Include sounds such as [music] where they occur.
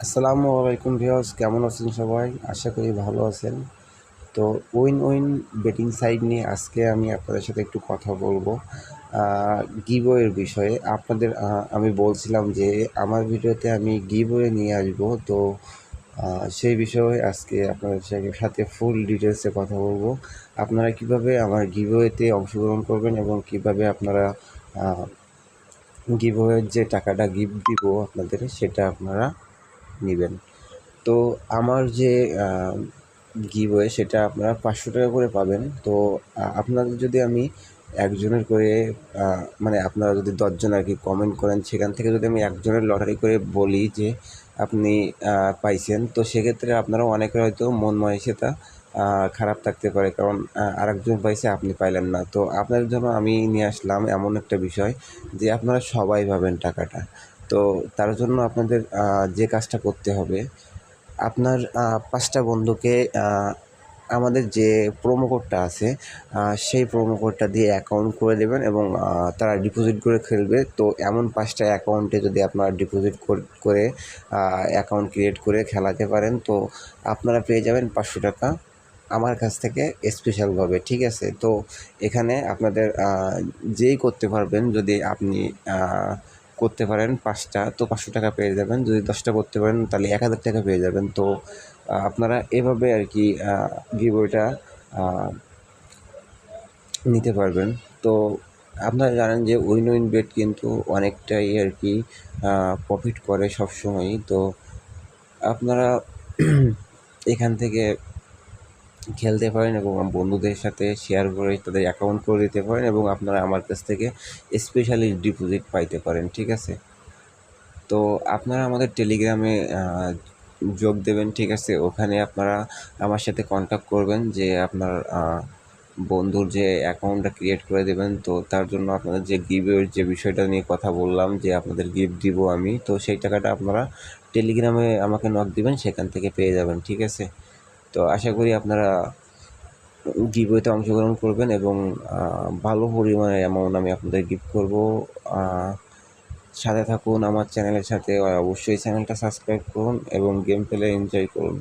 আসসালামু আলাইকুম ভিউয়ার্স, কেমন আছেন সবাই? আশা করি ভালো আছেন। তো উইন উইন বেটিং সাইট নিয়ে আজকে আমি আপনাদের সাথে একটু কথা বলব। গিবয়ের বিষয়ে। আপনাদের আমি বলছিলাম যে আমার ভিডিওতে আমি গিবয়ে নিয়ে আসব। তো সেই বিষয়ে আজকে আপনাদের সাথে- সাথে ফুল ডিটেলসে কথা বলব। আপনারা কীভাবে আমার গিবয়েতে অংশগ্রহণ করবেন এবং কীভাবে আপনারা গিবয়ের যে টাকাটা গিফট দিব আপনাদের, সেটা আপনারা নেবেন। তো আমার যে গিভওয়ে সেটা আপনারা পাঁচশো টাকা করে পাবেন। তো আপনাদের যদি আমি একজনের করে মানে আপনারা যদি দশজন আর কি কমেন্ট করেন, সেখান থেকে যদি আমি একজনের লটারি করে বলি যে, আপনি পাইছেন, তো সেক্ষেত্রে আপনারা অনেকের হয়তো মন মানসিকতা খারাপ থাকতে পারে। কারণ আরেকজন পাইছে, আপনি পাইলেন না। তো আপনাদের জন্য আমি নিয়ে আসলাম এমন একটা বিষয় যে, আপনারা সবাই পাবেন টাকাটা। তো তার জন্য আপনাদের যে কাজটা করতে হবে, আপনার পাঁচটা বন্ধুকে আমাদের যে প্রোমো কোডটা আছে সেই প্রোমো কোডটা দিয়ে অ্যাকাউন্ট করে দেবেন এবং তারা ডিপোজিট করে খেলবে। তো এমন পাঁচটা অ্যাকাউন্টে যদি আপনারা ডিপোজিট করে অ্যাকাউন্ট ক্রিয়েট করে খেলাতে পারেন, তো আপনারা পেয়ে যাবেন পাঁচশো টাকা আমার কাছ থেকে স্পেশালভাবে ঠিক আছে? তো এখানে আপনাদের যেই করতে পারবেন যদি আপনি করতে পারেন পাঁচটা, তো পাঁচশো টাকা পেয়ে যাবেন। যদি দশটা করতে পারেন, তাহলে এক হাজার টাকা পেয়ে যাবেন। তো আপনারা এভাবে আর কি গিবইটা নিতে পারবেন। তো, আপনারা জানেন যে উইন উইন বেট কিন্তু অনেকটাই আর কি প্রফিট করে সবসময়ই। তো, আপনারা [clears throat] এখান থেকে খেলতে পারেন এবং বন্ধুদের সাথে শেয়ার করে তাদের অ্যাকাউন্ট করে দিতে পারেন এবং আপনারা আমার কাছ থেকে স্পেশালি ডিপোজিট পাইতে পারেন, ঠিক আছে? তো আপনারা আমাদের টেলিগ্রামে যোগ দেবেন, ঠিক আছে? ওখানে আপনারা আমার সাথে কন্ট্যাক্ট করবেন যে আপনার বন্ধুর যে অ্যাকাউন্টটা ক্রিয়েট করে দেবেন। তো তার জন্য আপনাদের যে গিফটের যে বিষয়টা নিয়ে কথা বললাম যে আপনাদের গিফট দিব আমি, তো সেই টাকাটা আপনারা টেলিগ্রামে আমাকে নক দিবেন, সেখান থেকে পেয়ে যাবেন, ঠিক আছে? তো আশা করি আপনারা গিভওয়েতে অংশগ্রহণ করবেন এবং ভালো পরিমাণে অ্যামাউন্ট আমি আপনাদের গিফট করব। সাথে থাকুন, আমার চ্যানেলের সাথে অবশ্যই চ্যানেলটা সাবস্ক্রাইব করুন এবং গেম প্লে এনজয় করুন।